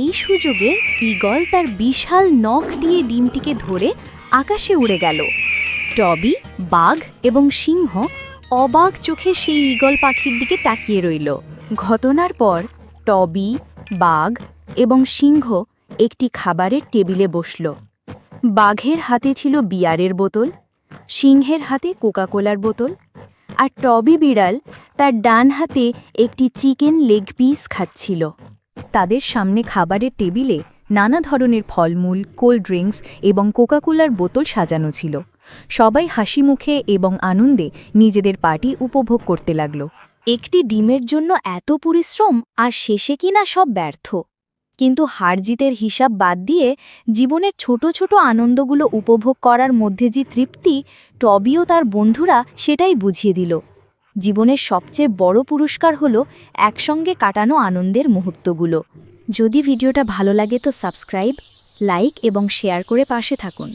এই সুযোগে ঈগল তার বিশাল নখ দিয়ে ডিমটিকে ধরে আকাশে উড়ে গেল। টবি, বাঘ এবং সিংহ অবাক চোখে সেই ঈগল পাখির দিকে তাকিয়ে রইল। ঘটনার পর টবি, বাঘ এবং সিংহ একটি খাবারের টেবিলে বসল। বাঘের হাতে ছিল বিয়ারের বোতল, সিংহের হাতে কোকাকোলার বোতল আর টবি বিড়াল তার ডান হাতে একটি চিকেন লেগ পিস খাচ্ছিল। তাদের সামনে খাবারের টেবিলে নানা ধরনের ফলমূল, কোল্ড ড্রিঙ্কস এবং কোকাকোলার বোতল সাজানো ছিল। সবাই হাসি মুখে এবং আনন্দে নিজেদের পার্টি উপভোগ করতে লাগল। একটি ডিমের জন্য এত পরিশ্রম আর শেষে কিনা সব ব্যর্থ। কিন্তু হারজিতের হিসাব বাদ দিয়ে জীবনের ছোট ছোট আনন্দগুলো উপভোগ করার মধ্যে যে তৃপ্তি, টবিও তার বন্ধুরা সেটাই বুঝিয়ে দিল। জীবনের সবচেয়ে বড় পুরস্কার হলো একসঙ্গে কাটানো আনন্দের মুহূর্তগুলো। যদি ভিডিওটা ভালো লাগে তো সাবস্ক্রাইব লাইক এবং শেয়ার করে পাশে থাকুন।